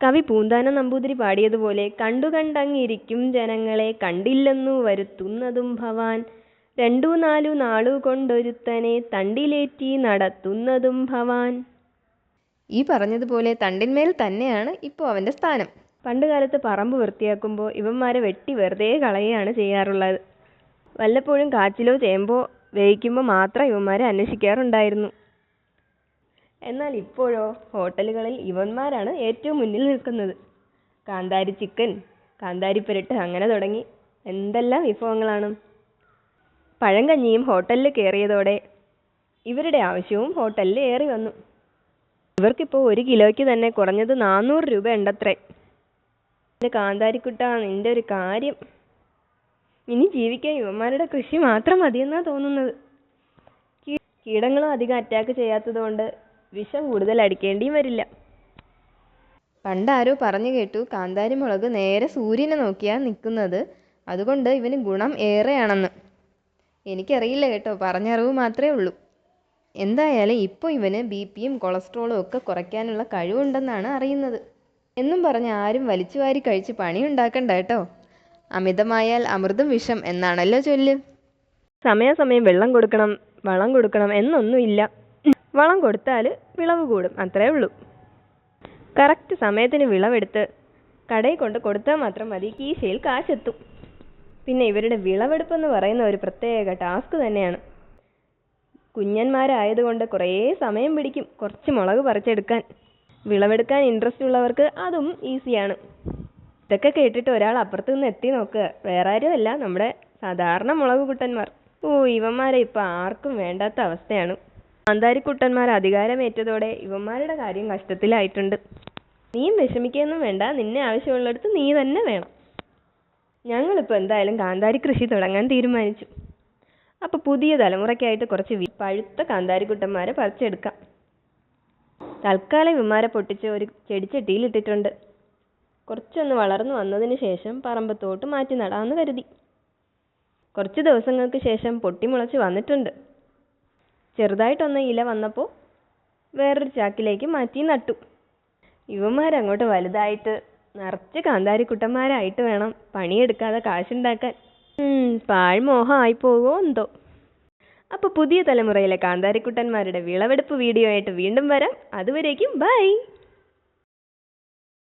കവി പൂന്താനം നമ്പൂതിരി പാടിയതുപോലെ കണ്ടു കണ്ടങ്ങിരിക്കും ജനങ്ങളെ കണ്ടില്ലെന്നു വരുത്തുന്നതും ഭവാൻ. രണ്ടു നാലു നാളു കൊണ്ടൊരുത്തനെ തണ്ടിലേറ്റി നടത്തുന്നതും ഭവാൻ. ഈ പറഞ്ഞതുപോലെ തണ്ടിന്മേൽ തന്നെയാണ് ഇപ്പോൾ അവന്റെ സ്ഥാനം. പണ്ടുകാലത്ത് പറമ്പ് വൃത്തിയാക്കുമ്പോൾ ഇവന്മാരെ വെട്ടി വെറുതെ കളയുകയാണ് ചെയ്യാറുള്ളത്. വല്ലപ്പോഴും കാച്ചിലോ ചേമ്പോ വേവിക്കുമ്പോൾ മാത്രം ഇവന്മാരെ അന്വേഷിക്കാറുണ്ടായിരുന്നു. എന്നാൽ ഇപ്പോഴോ ഹോട്ടലുകളിൽ ഇവന്മാരാണ് ഏറ്റവും മുന്നിൽ നിൽക്കുന്നത്. കാന്താരി ചിക്കൻ കാന്താരി പുരട്ട് അങ്ങനെ തുടങ്ങി. എന്തെല്ലാം വിഭവങ്ങളാണ്? പഴങ്കഞ്ഞിയും ഹോട്ടലിൽ കയറിയതോടെ ഇവരുടെ ആവശ്യവും ഹോട്ടലിൽ ഏറി വന്നു. ഇവർക്കിപ്പോൾ ഒരു കിലോയ്ക്ക് തന്നെ കുറഞ്ഞത് നാനൂറ് രൂപ ഉണ്ടത്രേ എന്റെ കാന്താരിക്കുട്ട നിന്റെ ഒരു കാര്യം. ഇനി ജീവിക്കാൻ യുവന്മാരുടെ കൃഷി മാത്രം മതിയെന്നാണ് തോന്നുന്നത്. കീടങ്ങളും അധികം അറ്റാക്ക് ചെയ്യാത്തത് കൊണ്ട് വിഷം കൂടുതൽ അടിക്കേണ്ടിയും വരില്ല. പണ്ടാരോ പറഞ്ഞു കേട്ടു കാന്താരി മുളക് നേരെ സൂര്യനെ നോക്കിയാണ് നിൽക്കുന്നത് അതുകൊണ്ട് ഇവന് ഗുണം ഏറെയാണെന്ന്. എനിക്കറിയില്ല കേട്ടോ പറഞ്ഞറിവ് മാത്രമേ ഉള്ളൂ. എന്തായാലും ഇപ്പോൾ ഇവന് ബി പിയും കൊളസ്ട്രോളും ഒക്കെ കുറയ്ക്കാനുള്ള കഴിവുണ്ടെന്നാണ് അറിയുന്നത്. എന്നും പറഞ്ഞ് ആരും വലിച്ചു വാരി കഴിച്ച് പണിയുണ്ടാക്കണ്ട കേട്ടോ. അമിതമായാൽ അമൃതും വിഷം എന്നാണല്ലോ ചൊല്ല്. സമയാസമയം വെള്ളം കൊടുക്കണം വളം കൊടുക്കണം എന്നൊന്നുമില്ല. വളം കൊടുത്താൽ വിളവ് കൂടും. അത്രേ ഉള്ളൂ. കറക്റ്റ് സമയത്തിന് വിളവെടുത്ത് കടയിൽ കൊണ്ട് കൊടുത്താൽ മാത്രം മതി. കീശയിൽ കാശെത്തും. പിന്നെ ഇവരുടെ വിളവെടുപ്പെന്ന് പറയുന്ന ഒരു പ്രത്യേക ടാസ്ക് തന്നെയാണ്. കുഞ്ഞന്മാരായതുകൊണ്ട് കുറേ സമയം പിടിക്കും കുറച്ച് മുളക് പറിച്ചെടുക്കാൻ. വിളവെടുക്കാൻ ഇൻട്രസ്റ്റ് ഉള്ളവർക്ക് അതും ഈസിയാണ് ഇതൊക്കെ കേട്ടിട്ട് ഒരാൾ അപ്പുറത്തു നിന്ന് എത്തി നോക്കുക. വേറെ ആരുമല്ല നമ്മുടെ സാധാരണ മുളക് കുട്ടന്മാർ. ഓ ഇവന്മാരെ ഇപ്പം ആർക്കും വേണ്ടാത്ത അവസ്ഥയാണ്. കാന്താരിക്കുട്ടന്മാർ അധികാരമേറ്റതോടെ ഇവന്മാരുടെ കാര്യം കഷ്ടത്തിലായിട്ടുണ്ട്. നീയും വിഷമിക്കുകയൊന്നും വേണ്ട. നിന്നെ ആവശ്യമുള്ളിടത്ത് നീ തന്നെ വേണം. ഞങ്ങളിപ്പോൾ എന്തായാലും കാന്താരി കൃഷി തുടങ്ങാൻ തീരുമാനിച്ചു. അപ്പോൾ പുതിയ തലമുറയ്ക്കായിട്ട് കുറച്ച് പഴുത്ത കാന്താരിക്കുട്ടന്മാരെ പറിച്ചെടുക്കാം. തൽക്കാലം ഇവന്മാരെ പൊട്ടിച്ച് ഒരു ചെടിച്ചട്ടിയിൽ ഇട്ടിട്ടുണ്ട്. കുറച്ചൊന്ന് വളർന്നു വന്നതിന് ശേഷം പറമ്പത്തോട്ട് മാറ്റി നടാമെന്ന് കരുതി. കുറച്ച് ദിവസങ്ങൾക്ക് ശേഷം പൊട്ടിമുളച്ച് വന്നിട്ടുണ്ട്. ചെറുതായിട്ടൊന്ന് ഇല വന്നപ്പോൾ വേറൊരു ചാക്കിലേക്ക് മാറ്റി നട്ടു. ഇവന്മാരങ്ങോട്ട് വലുതായിട്ട് നിറച്ച് കാന്താരിക്കുട്ടന്മാരായിട്ട് വേണം പണിയെടുക്കാതെ കാശുണ്ടാക്കാൻ. പാഴ്മോഹമായി പോകുമോ എന്തോ. അപ്പോൾ പുതിയ തലമുറയിലെ കാന്താരിക്കുട്ടന്മാരുടെ വിളവെടുപ്പ് വീഡിയോ ആയിട്ട് വീണ്ടും വരാം. അതുവരേക്കും ബൈ.